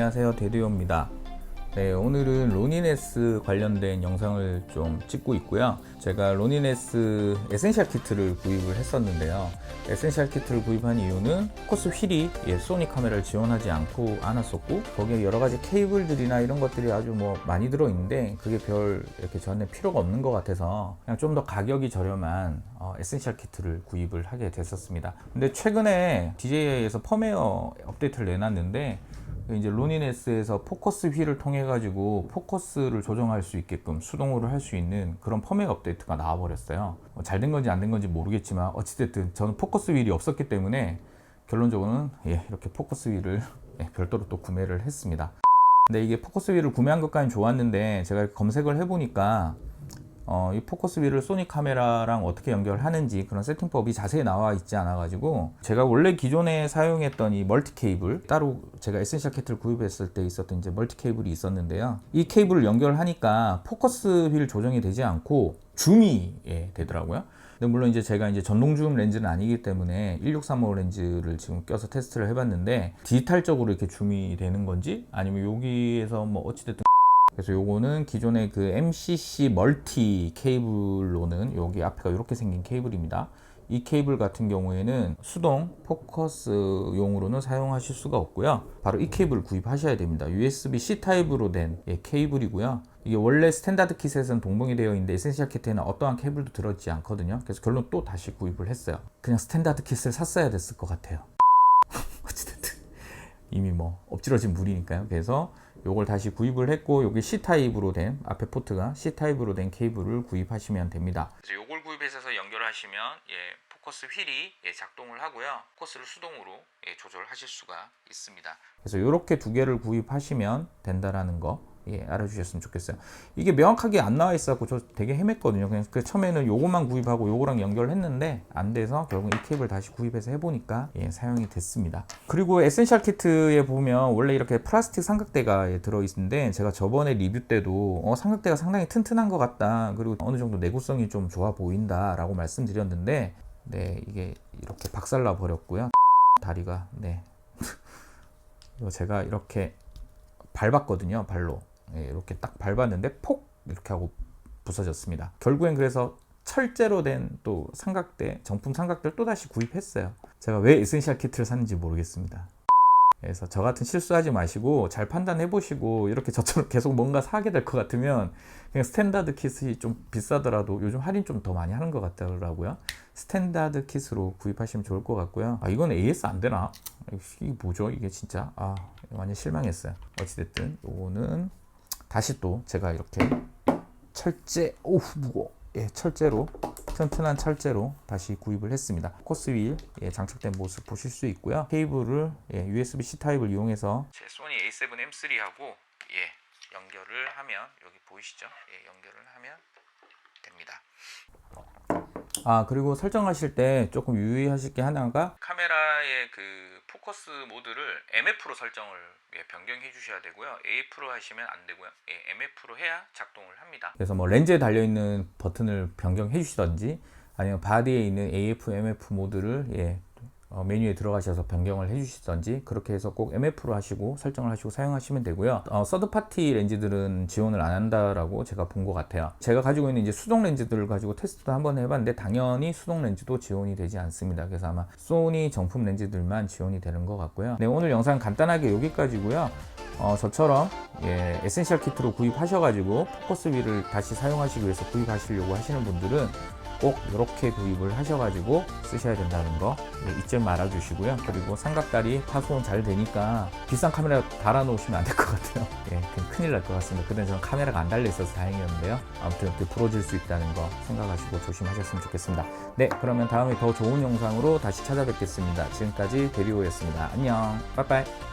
네, 안녕하세요. 데디오입니다. 네, 오늘은 로니네스 관련된 영상을 좀 찍고 있고요. 제가 로니네스 에센셜 키트를 구입을 했었는데요. 에센셜 키트를 구입한 이유는 코스 휠이 예, 소니 카메라를 지원하지 않고 않았었고 거기에 여러 가지 케이블들이나 이런 것들이 아주 뭐 많이 들어 있는데 그게 별 이렇게 저한테 필요가 없는 것 같아서 그냥 좀 더 가격이 저렴한 어, 에센셜 키트를 구입을 하게 됐었습니다. 근데 최근에 DJI에서 펌웨어 업데이트를 내놨는데 이제 로니네스에서 포커스 휠을 통해 가지고 포커스를 조정할 수 있게끔 수동으로 할 수 있는 그런 펌웨어 업데이트가 나와 버렸어요. 잘 된 건지 안 된 건지 모르겠지만 어찌됐든 저는 포커스 휠이 없었기 때문에 결론적으로는 예, 이렇게 포커스 휠을 예, 별도로 또 구매를 했습니다. 근데 이게 포커스 휠을 구매한 것까지는 좋았는데 제가 검색을 해보니까 어, 이 포커스 휠을 소니 카메라랑 어떻게 연결하는지 그런 세팅법이 자세히 나와 있지 않아 가지고 제가 원래 기존에 사용했던 이 멀티 케이블 따로 제가 에센셜 키트를 구입했을 때 있었던 이제 멀티 케이블이 있었는데요. 이 케이블을 연결하니까 포커스 휠 조정이 되지 않고 줌이 예, 되더라고요. 근데 물론 이제 제가 이제 전동 줌 렌즈는 아니기 때문에 1635 렌즈를 지금 껴서 테스트를 해봤는데 디지털적으로 이렇게 줌이 되는 건지 아니면 여기에서 뭐 어찌됐든 그래서 요거는 기존의 그 MCC 멀티 케이블로는 여기 앞에가 이렇게 생긴 케이블입니다. 이 케이블 같은 경우에는 수동 포커스용으로는 사용하실 수가 없고요. 바로 이 케이블을 구입하셔야 됩니다. USB-C 타입으로 된 예, 케이블이고요. 이게 원래 스탠다드 킷에서는 동봉이 되어 있는데 에센셜 키트에는 어떠한 케이블도 들어있지 않거든요. 그래서 결론 또 다시 구입을 했어요. 그냥 스탠다드 킷을 샀어야 됐을 것 같아요. 어찌됐든 이미 뭐 엎질러진 물이니까요. 그래서 요걸 다시 구입을 했고 여기 C 타입으로 된 앞에 포트가 C 타입으로 된 케이블을 구입하시면 됩니다. 그래서 요걸 구입해서 연결하시면 예, 포커스 휠이 예, 작동을 하고요. 포커스를 수동으로 예, 조절하실 수가 있습니다. 그래서 이렇게 두 개를 구입하시면 된다라는 거 예, 알아주셨으면 좋겠어요. 이게 명확하게 안 나와 있어갖고 저 되게 헤맸거든요. 그냥 그 처음에는 요것만 구입하고 요거랑 연결했는데 안 돼서 결국 이 케이블 다시 구입해서 해보니까 예, 사용이 됐습니다. 그리고 에센셜 키트에 보면 원래 이렇게 플라스틱 삼각대가 예, 들어있는데 제가 저번에 리뷰 때도 어, 삼각대가 상당히 튼튼한 것 같다. 그리고 어느 정도 내구성이 좀 좋아 보인다 라고 말씀드렸는데 네 이게 이렇게 박살나 버렸고요. 다리가 네 제가 이렇게 밟았거든요 발로 예, 이렇게 딱 밟았는데 폭 이렇게 하고 부서졌습니다. 결국엔 그래서 철제로 된 또 삼각대 정품 삼각대를 또 다시 구입했어요. 제가 왜 에센셜 키트를 샀는지 모르겠습니다. 그래서 저 같은 실수하지 마시고 잘 판단해 보시고 이렇게 저처럼 계속 뭔가 사게 될 것 같으면 그냥 스탠다드 킷이 좀 비싸더라도 요즘 할인 좀 더 많이 하는 것 같더라고요. 스탠다드 킷으로 구입하시면 좋을 것 같고요. 아 이건 AS 안 되나? 이게 뭐죠? 이게 진짜 아 완전 실망했어요. 어찌됐든 요거는 다시 또 제가 이렇게 철제 오우 무거 예 철제로 튼튼한 철제로 다시 구입을 했습니다. 코스 휠 예, 장착된 모습 보실 수 있고요. 케이블을 예, USB-C 타입을 이용해서 제 소니 A7 M3하고 예, 연결을 하면 여기 보이시죠? 예, 연결을 하면 됩니다. 아 그리고 설정하실 때 조금 유의하실 게 하나가 카메라의 그 포커스 모드를 MF로 설정을 예, 변경해 주셔야 되고요. AF로 하시면 안 되고요. 예, MF로 해야 작동을 합니다. 그래서 뭐 렌즈에 달려 있는 버튼을 변경해 주시던지 아니면 바디에 있는 AF, MF 모드를 예, 어, 메뉴에 들어가셔서 변경을 해주시던지 그렇게 해서 꼭 MF로 하시고 설정을 하시고 사용하시면 되고요. 어, 서드 파티 렌즈들은 지원을 안 한다라고 제가 본 것 같아요. 제가 가지고 있는 이제 수동 렌즈들을 가지고 테스트도 한번 해봤는데 당연히 수동 렌즈도 지원이 되지 않습니다. 그래서 아마 소니 정품 렌즈들만 지원이 되는 것 같고요. 네, 오늘 영상 간단하게 여기까지고요. 어, 저처럼 예, 에센셜 키트로 구입하셔가지고 포커스 휠을 다시 사용하시기 위해서 구입하시려고 하시는 분들은 꼭 이렇게 구입을 하셔가지고 쓰셔야 된다는 거 네, 잊지 말아 주시고요. 그리고 삼각다리 파손 잘 되니까 비싼 카메라 달아 놓으시면 안 될 것 같아요. 예, 큰일 날 것 같습니다. 그때 저는 카메라가 안 달려 있어서 다행이었는데요. 아무튼 이렇게 부러질 수 있다는 거 생각하시고 조심하셨으면 좋겠습니다. 네, 그러면 다음에 더 좋은 영상으로 다시 찾아뵙겠습니다. 지금까지 데리오였습니다. 안녕, 빠이빠이.